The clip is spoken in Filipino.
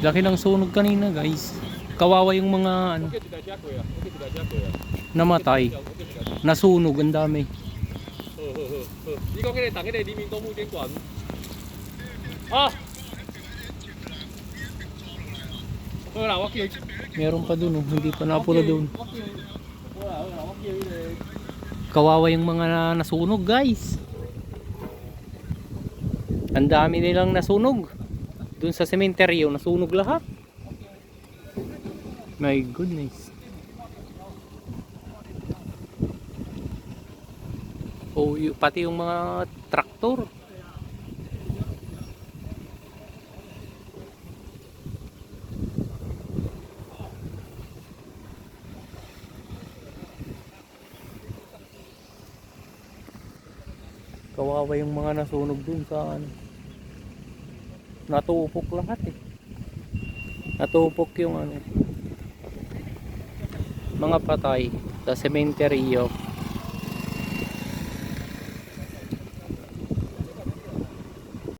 Laki ng sunog kanina guys. Kawawa yung mga ano, namatay. Nasunog ang dami. Ah! Meron pa dun oh, hindi pa napula dun. Kawawa yung mga nasunog guys. Ang dami nilang nasunog. Doon sa sementeryo, nasunog lahat. My goodness. Y- pati yung mga traktor. Kawawa yung mga nasunog dun sa ano. Natupok lahat eh. Natupok yung ano. Mga patay sa sementeryo.